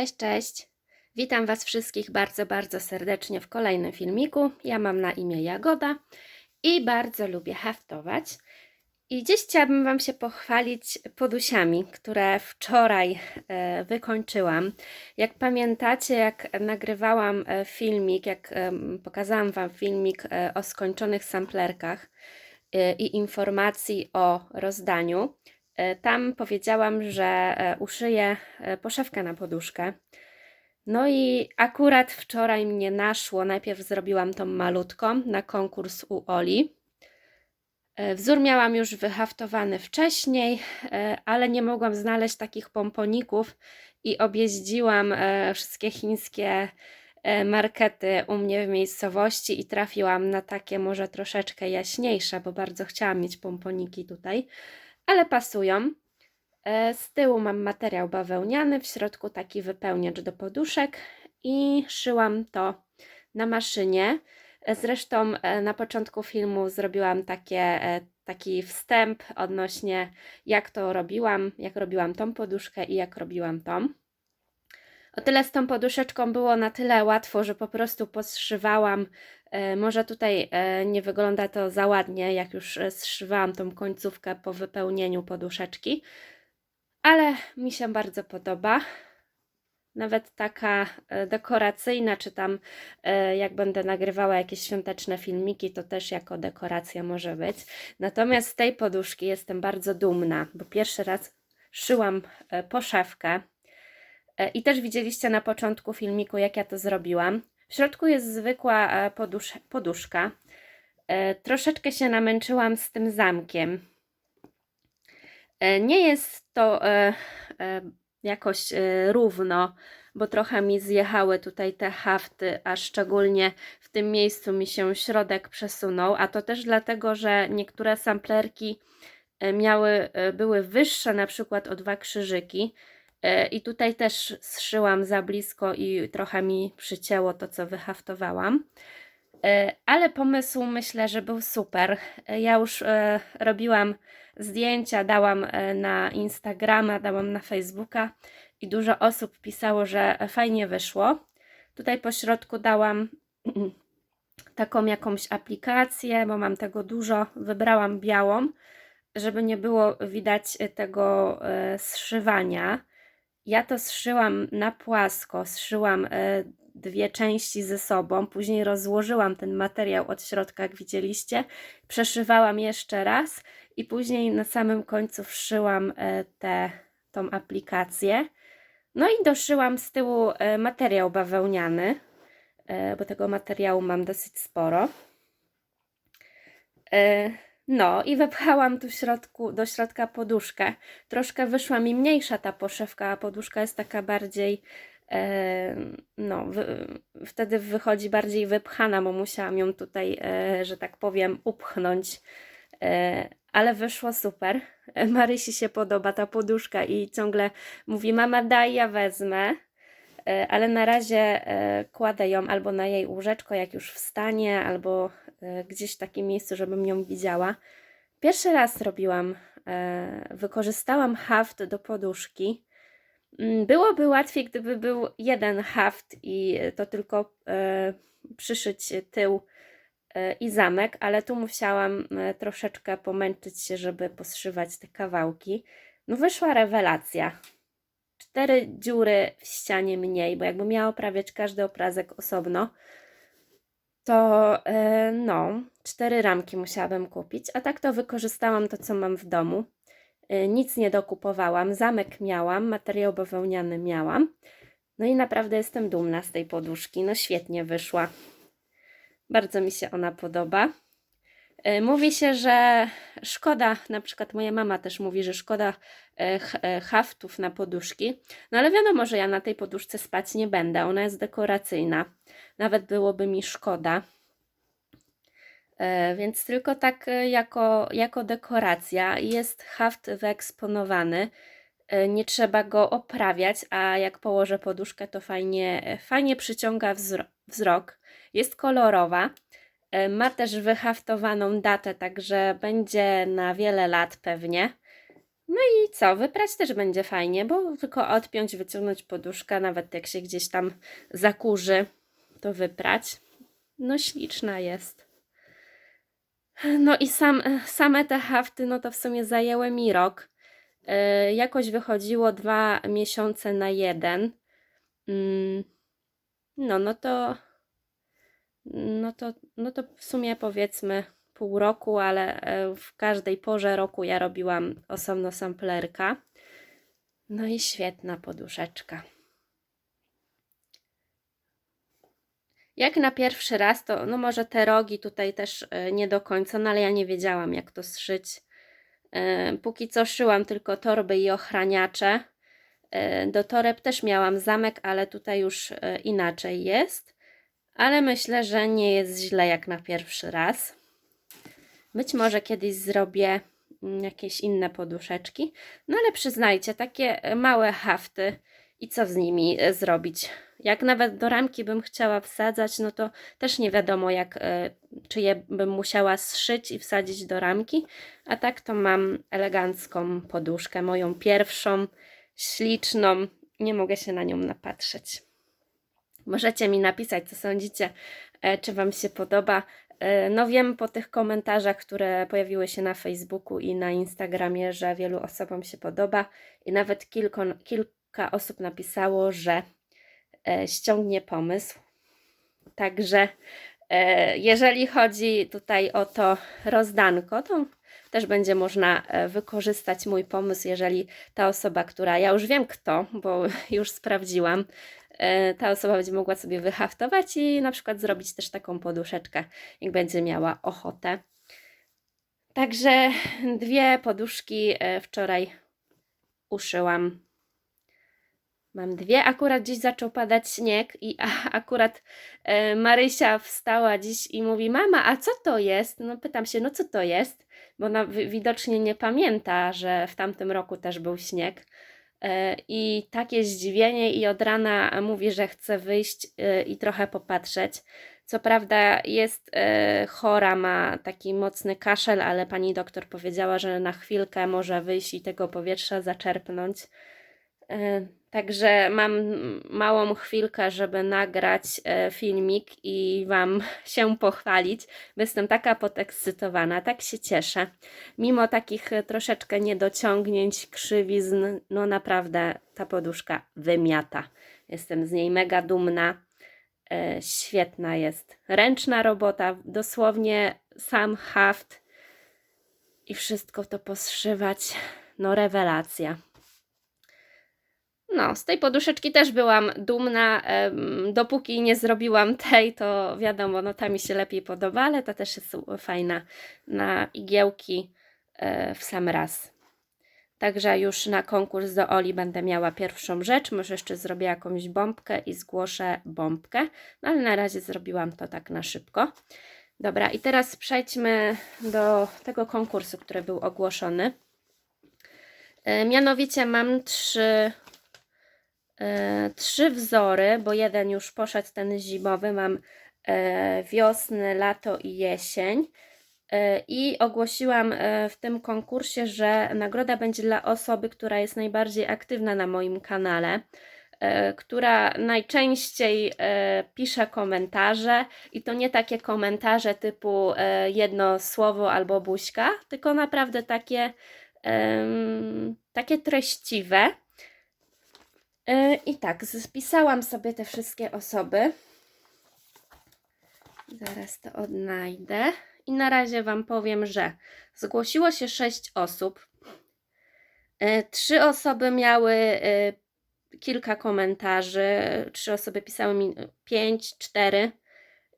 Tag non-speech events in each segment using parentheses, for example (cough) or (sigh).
Cześć, cześć. Witam Was wszystkich bardzo, bardzo serdecznie w kolejnym filmiku. Ja mam na imię Jagoda i bardzo lubię haftować. I dziś chciałabym Wam się pochwalić podusiami, które wczoraj e, wykończyłam. Jak pamiętacie, jak nagrywałam e, filmik, jak pokazałam Wam filmik e, o skończonych samplerkach i informacji o rozdaniu, tam powiedziałam, że e, uszyję e, poszewkę na poduszkę. No i akurat wczoraj mnie naszło. Najpierw zrobiłam tą malutką na konkurs u Oli. E, Wzór miałam już wyhaftowany wcześniej, e, ale nie mogłam znaleźć takich pomponików i objeździłam e, wszystkie chińskie e, markety u mnie w miejscowości i trafiłam na takie może troszeczkę jaśniejsze, bo bardzo chciałam mieć pomponiki tutaj, ale pasują. E, Z tyłu mam materiał bawełniany, w środku taki wypełniacz do poduszek i szyłam to na maszynie. E, Zresztą e, na początku filmu zrobiłam takie, taki wstęp odnośnie jak to robiłam, jak robiłam tą poduszkę i jak robiłam tą. O tyle z tą poduszeczką było na tyle łatwo, że po prostu podszywałam. E, Może tutaj e, nie wygląda to za ładnie, jak już e, zszywałam tą końcówkę po wypełnieniu poduszeczki, ale mi się bardzo podoba. Nawet taka dekoracyjna, czy tam jak będę nagrywała jakieś świąteczne filmiki, to też jako dekoracja może być. Natomiast z tej poduszki jestem bardzo dumna, bo pierwszy raz szyłam poszewkę i też widzieliście na początku filmiku, jak ja to zrobiłam. W środku jest zwykła e, podusz poduszka. E, Troszeczkę się namęczyłam z tym zamkiem. E, Nie jest to e, e, jakoś e, równo, bo trochę mi zjechały tutaj te hafty, a szczególnie w tym miejscu mi się środek przesunął, a to też dlatego, że niektóre samplerki e, miały, e, były wyższe, na przykład o dwa krzyżyki. E, I tutaj też zszyłam za blisko i trochę mi przycięło to, co wyhaftowałam. E, Ale pomysł myślę, że był super. E, Ja już robiłam zdjęcia, dałam na Instagrama, dałam na Facebooka i dużo osób pisało, że fajnie wyszło. Tutaj po środku dałam (clears throat) taką jakąś aplikację, bo mam tego dużo. Wybrałam białą, żeby nie było widać tego zszywania. Ja to zszyłam na płasko, zszyłam e, dwie części ze sobą, później rozłożyłam ten materiał od środka, jak widzieliście, przeszywałam jeszcze raz i później na samym końcu wszyłam e, tę tą aplikację. No i doszyłam z tyłu e, materiał bawełniany, bo tego materiału mam dosyć sporo. No i wepchałam tu środku, do środka poduszkę. Troszkę wyszła mi mniejsza ta poszewka, a poduszka jest taka bardziej, e, no, wtedy wychodzi bardziej wypchana, bo musiałam ją tutaj, e, że tak powiem, upchnąć. E, ale wyszło super. (laughs) Marysi się podoba ta poduszka i ciągle mówi: Mama, daj, ja wezmę. E, Ale na razie e, kładę ją albo na jej łóżeczko, jak już wstanie, albo gdzieś w takim miejscu, żebym ją widziała. Pierwszy raz robiłam, e, wykorzystałam haft do poduszki. Mm, Byłoby łatwiej, gdyby był jeden haft i to tylko e, przyszyć tył e, i zamek, ale tu musiałam e, troszeczkę pomęczyć się, żeby poszywać te kawałki. No wyszła rewelacja. Cztery dziury w ścianie mniej, bo jakbym miała oprawiać każdy obrazek osobno, to e, no, cztery ramki musiałabym kupić, a tak to wykorzystałam to, co mam w domu. E, Nic nie dokupowałam, zamek miałam, materiał bawełniany miałam. No i naprawdę jestem dumna z tej poduszki. No świetnie wyszła. Bardzo mi się ona podoba. E, Mówi się, że szkoda, na przykład moja mama też mówi, że szkoda e, e, haftów na poduszki. No ale wiadomo, że ja na tej poduszce spać nie będę. Ona jest dekoracyjna. Nawet byłoby mi szkoda. Więc tylko tak jako, jako dekoracja jest haft wyeksponowany. Nie trzeba go oprawiać, a jak położę poduszkę, to fajnie, fajnie przyciąga wzro- wzrok. Jest kolorowa. E, Ma też wyhaftowaną datę, także będzie na wiele lat pewnie. I co, wyprać też będzie fajnie, bo tylko odpiąć, wyciągnąć poduszkę, nawet jak się gdzieś tam zakurzy, to wyprać. No śliczna jest. No i sam, same te hafty, no to w sumie zajęły mi rok. Yy, jakoś wychodziło dwa miesiące na jeden. Mm, no, no to, no to, no to w sumie powiedzmy pół roku, ale e, w każdej porze roku ja robiłam osobno samplerka. No i świetna poduszeczka. Jak na pierwszy raz, to no może te rogi tutaj też e, nie do końca, no ale ja nie wiedziałam jak to zszyć. E, póki co szyłam tylko torby i ochraniacze. Do toreb też miałam zamek, ale tutaj już inaczej jest. Ale myślę, że nie jest źle jak na pierwszy raz. Być może kiedyś zrobię mm, jakieś inne poduszeczki. No ale przyznajcie, takie e, małe hafty i co z nimi e, zrobić? Jak nawet do ramki bym chciała wsadzać, no to też nie wiadomo, jak, e, czy je bym musiała zszyć i wsadzić do ramki. A tak to mam elegancką poduszkę, moją pierwszą, śliczną. Nie mogę się na nią napatrzeć. Możecie mi napisać, co sądzicie, czy Wam się podoba. E, no wiem po tych komentarzach, które pojawiły się na Facebooku i na Instagramie, że wielu osobom się podoba i nawet kilka osób napisało, że e, ściągnie pomysł. Także e, jeżeli chodzi tutaj o to rozdanko, to też będzie można wykorzystać mój pomysł, jeżeli ta osoba, która ja już wiem kto, bo (laughs) już sprawdziłam, E, ta osoba będzie mogła sobie wyhaftować i na przykład zrobić też taką poduszeczkę, jak będzie miała ochotę. Także dwie poduszki e, wczoraj uszyłam. Mam dwie, akurat dziś zaczął padać śnieg i (laughs) akurat e, Marysia wstała dziś i mówi, mama, a co to jest? No pytam się, no co to jest? Bo ona widocznie nie pamięta, że w tamtym roku też był śnieg. E, I takie zdziwienie, i od rana mówi, że chce wyjść e, i trochę popatrzeć. Co prawda jest chora, ma taki mocny kaszel, ale pani doktor powiedziała, że na chwilkę może wyjść i tego powietrza zaczerpnąć. Także mam małą chwilkę, żeby nagrać e, filmik i Wam (laughs) się pochwalić, jestem taka podekscytowana, tak się cieszę. Mimo takich e, troszeczkę niedociągnięć, krzywizn, no naprawdę ta poduszka wymiata. Jestem z niej mega dumna. E, świetna jest. Ręczna robota, dosłownie sam haft i wszystko to poszywać. No rewelacja. No, z tej poduszeczki też byłam dumna. Dopóki nie zrobiłam tej, to wiadomo, no ta mi się lepiej podoba, ale ta też jest fajna na igiełki e, w sam raz. Także już na konkurs do Oli będę miała pierwszą rzecz. Może jeszcze zrobię jakąś bombkę i zgłoszę bombkę. No ale na razie zrobiłam to tak na szybko. Dobra, i teraz przejdźmy do tego konkursu, który był ogłoszony. E, mianowicie mam trzy trzy wzory, bo jeden już poszedł, ten zimowy. Mam e, wiosnę, lato i jesień. E, I ogłosiłam e, w tym konkursie, że nagroda będzie dla osoby, która jest najbardziej aktywna na moim kanale e, która najczęściej e, pisze komentarze i to nie takie komentarze typu e, jedno słowo albo buźka, tylko naprawdę takie, takie treściwe. E, I tak, spisałam sobie te wszystkie osoby. Zaraz to odnajdę. I na razie Wam powiem, że zgłosiło się 6 osób. E, trzy osoby miały e, kilka komentarzy. Trzy osoby pisały mi 5, 4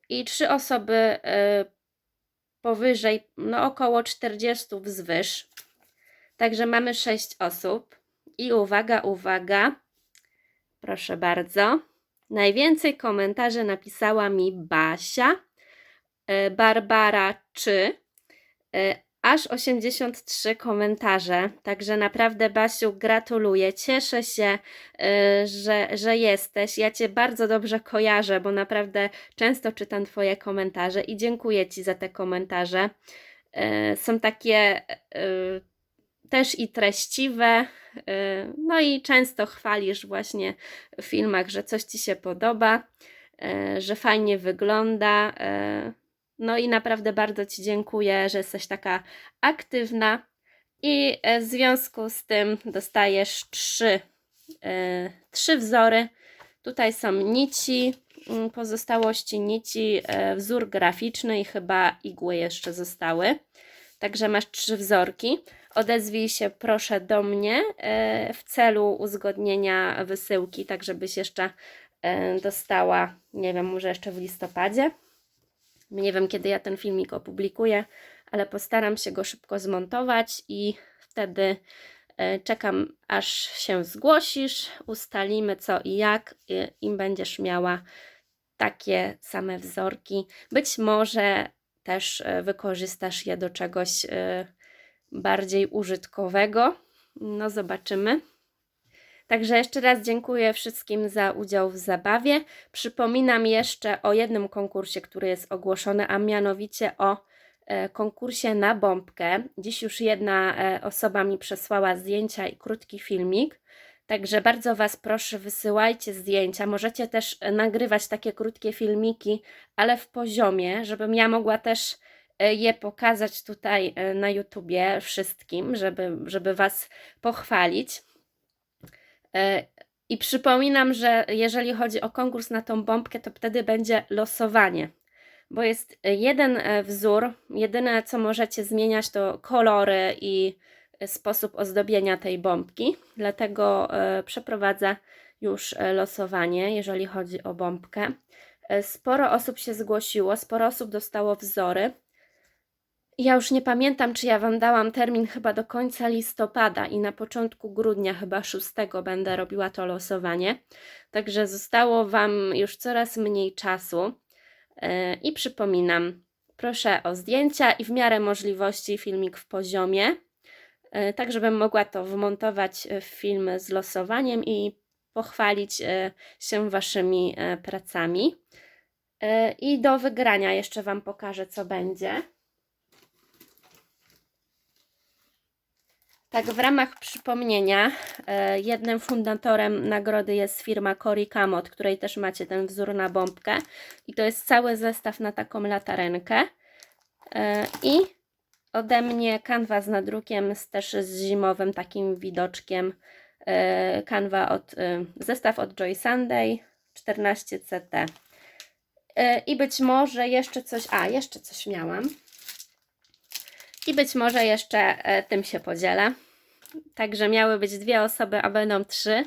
i trzy osoby powyżej, no około 40 wzwyż. Także mamy 6 osób. I uwaga, uwaga. Proszę bardzo. Najwięcej komentarzy napisała mi Basia, e, Barbara czy, e, aż 83 komentarze. Także naprawdę, Basiu, gratuluję. Cieszę się, e, że, że jesteś. Ja Cię bardzo dobrze kojarzę, bo naprawdę często czytam Twoje komentarze i dziękuję Ci za te komentarze. Są takie też i treściwe. y, No i często chwalisz właśnie w filmach, że coś ci się podoba, y, że fajnie wygląda. y, No i naprawdę bardzo Ci dziękuję, że jesteś taka aktywna. I w związku z tym dostajesz trzy, trzy wzory. Tutaj są nici, mm, pozostałości nici, wzór graficzny i chyba igły jeszcze zostały. Także masz trzy wzorki. Odezwij się proszę do mnie e, w celu uzgodnienia wysyłki, tak żebyś jeszcze e, dostała, nie wiem, może jeszcze w listopadzie. Nie wiem, kiedy ja ten filmik opublikuję, ale postaram się go szybko zmontować i wtedy e, czekam, aż się zgłosisz, ustalimy co i jak i, i będziesz miała takie same wzorki. Być może też wykorzystasz je do czegoś bardziej użytkowego. No, zobaczymy. Także jeszcze raz dziękuję wszystkim za udział w zabawie. Przypominam jeszcze o jednym konkursie, który jest ogłoszony, a mianowicie o e, konkursie na bombkę. Dziś już jedna e, osoba mi przesłała zdjęcia i krótki filmik. Także bardzo Was proszę, wysyłajcie zdjęcia. Możecie też e, nagrywać takie krótkie filmiki, ale w poziomie, żebym ja mogła też je pokazać tutaj e, na YouTubie wszystkim, żeby, żeby Was pochwalić. E, I przypominam, że jeżeli chodzi o konkurs na tą bombkę, to wtedy będzie losowanie, bo jest e, jeden e, wzór. Jedyne, co możecie zmieniać, to kolory i e, sposób ozdobienia tej bombki. Dlatego e, przeprowadzę już e, losowanie, jeżeli chodzi o bombkę. E, Sporo osób się zgłosiło, sporo osób dostało wzory. Ja już nie pamiętam, czy ja Wam dałam termin chyba do końca listopada i na początku grudnia, chyba 6 będę robiła to losowanie. Także zostało Wam już coraz mniej czasu. E, I przypominam, proszę o zdjęcia i w miarę możliwości filmik w poziomie, e, tak żebym mogła to wmontować w film z losowaniem i pochwalić e, się Waszymi pracami. I do wygrania jeszcze Wam pokażę, co będzie. Tak, w ramach przypomnienia, e, jednym fundatorem nagrody jest firma Coricamo, od której też macie ten wzór na bombkę. I to jest cały zestaw na taką latarenkę. E, I ode mnie kanwa z nadrukiem, też z zimowym takim widoczkiem. E, kanwa od, zestaw od Joy Sunday 14 CT. E, I być może jeszcze coś, a jeszcze coś miałam. I być może jeszcze e, tym się podzielę. Także miały być dwie osoby, a będą trzy.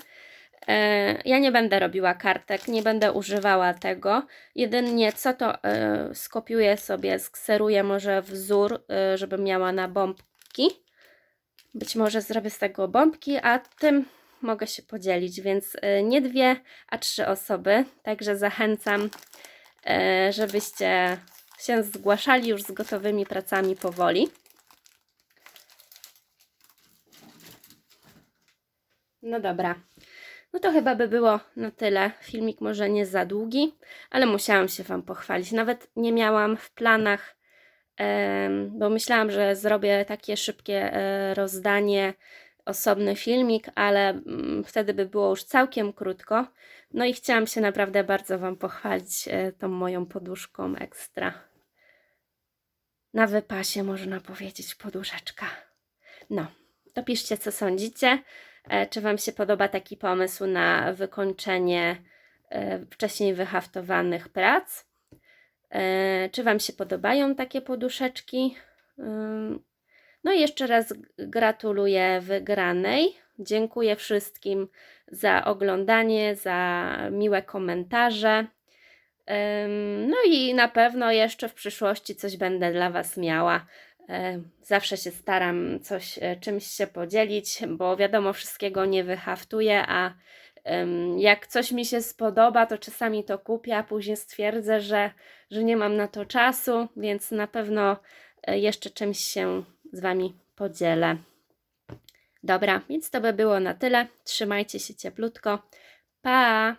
E, Ja nie będę robiła kartek, nie będę używała tego. Jedynie co to e, skopiuję sobie, skseruję może wzór, żebym miała na bombki. Być może zrobię z tego bombki, a tym mogę się podzielić, więc nie dwie, a trzy osoby. Także zachęcam, żebyście się zgłaszali już z gotowymi pracami powoli. No dobra. No to chyba by było na tyle. Filmik może nie za długi, ale musiałam się Wam pochwalić. Nawet nie miałam w planach, bo myślałam, że zrobię takie szybkie e, rozdanie, osobny filmik, ale mm, wtedy by było już całkiem krótko. No i chciałam się naprawdę bardzo Wam pochwalić e, tą moją poduszką ekstra. Na wypasie można powiedzieć poduszeczka. No, to piszcie co sądzicie. E, Czy Wam się podoba taki pomysł na wykończenie e, wcześniej wyhaftowanych prac? E, Czy Wam się podobają takie poduszeczki? No i jeszcze raz gratuluję wygranej. Dziękuję wszystkim za oglądanie, za miłe komentarze. No i na pewno jeszcze w przyszłości coś będę dla Was miała. E, Zawsze się staram coś e, czymś się podzielić, bo wiadomo, wszystkiego nie wyhaftuję, a jak coś mi się spodoba, to czasami to kupię, a później stwierdzę, że, że nie mam na to czasu, więc na pewno e, jeszcze czymś się z Wami podzielę. Dobra, więc to by było na tyle. Trzymajcie się cieplutko. Pa!